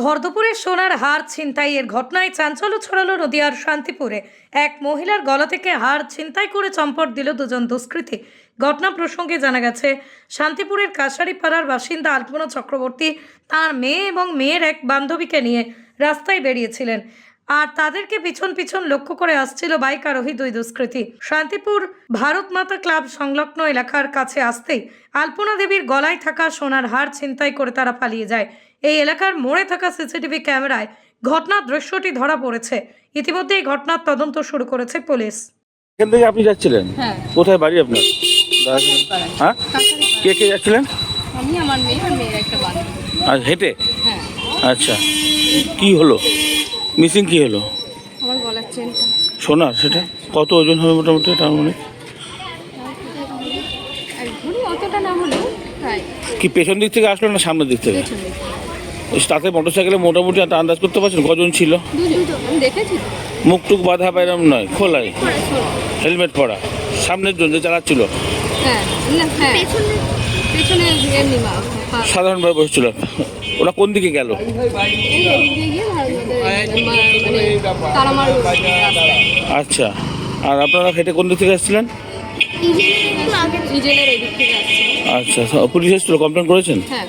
ভরদপুরের সোনার হার ছিনতাইয়ের ঘটনায় চাঞ্চল্য ছড়ালো নদীয়ার শান্তিপুরে। এক মহিলার গলা থেকে হার ছিনতাই করে চম্পট দিল দুজন দুষ্কৃতী। ঘটনা প্রসঙ্গে জানা গেছে, শান্তিপুরের কাশারিপাড়ার বাসিন্দা আলপনা চক্রবর্তী তার মেয়ে এবং মেয়ের এক বান্ধবীকে নিয়ে রাস্তায় বেরিয়েছিলেন। আর তাদেরকে পিছন পিছন লক্ষ্য করে আসছিল বাইক আরোহী দুই দুষ্কৃতী। শান্তিপুর ভারত মাতা ক্লাব সংলগ্ন এলাকার কাছে আসতেই আলপনা দেবীর গলায় থাকা সোনার হার ছিনতাই করে তারা পালিয়ে যায়। এই এলাকার মোড়ে থাকা সিসিটিভি ক্যামেরায় ঘটনার দৃশ্যটি ধরা পড়েছে। ইতিমধ্যে এই ঘটনার তদন্ত শুরু করেছে পুলিশ। এখান থেকে আপনি যাচ্ছিলেন? হ্যাঁ। কোথায় বাড়ি আপনার? হ্যাঁ? কে কে যাচ্ছিলেন? আমি আমার মেয়ে আর মেয়ের একটা বান্ধবী। আর হেঁটে? হ্যাঁ। আচ্ছা। কি হলো? মিসিং কি হলো? আমার গলার চেনটা। সোনার সেটা? কত ওজন হবে মোটামুটি তার মানে অতটা না হলেও কি পেছন দিক থেকে আসলো না সামনের দিক থেকে? তাতে মোটর সাইকেলে মোটামুটি একটা আন্দাজ করতে পারছেন কজন ছিল? মুখ টুক বাঁধা বাইরাম নয় খোলাই। হেলমেট পরা সামনের জন যে চালাচ্ছিল। হ্যাঁ হ্যাঁ। সাধারণভাবে বসেছিল। ওরা কোন দিকে গেল? তারামার আচ্ছা আর আপনারা হেঁটে কোন দিক থেকে এসেছিলেন ইজেলের এদিক থেকে আসছে। আচ্ছা পুলিশ এসেছিল কমপ্লেন করেছেন? হ্যাঁ।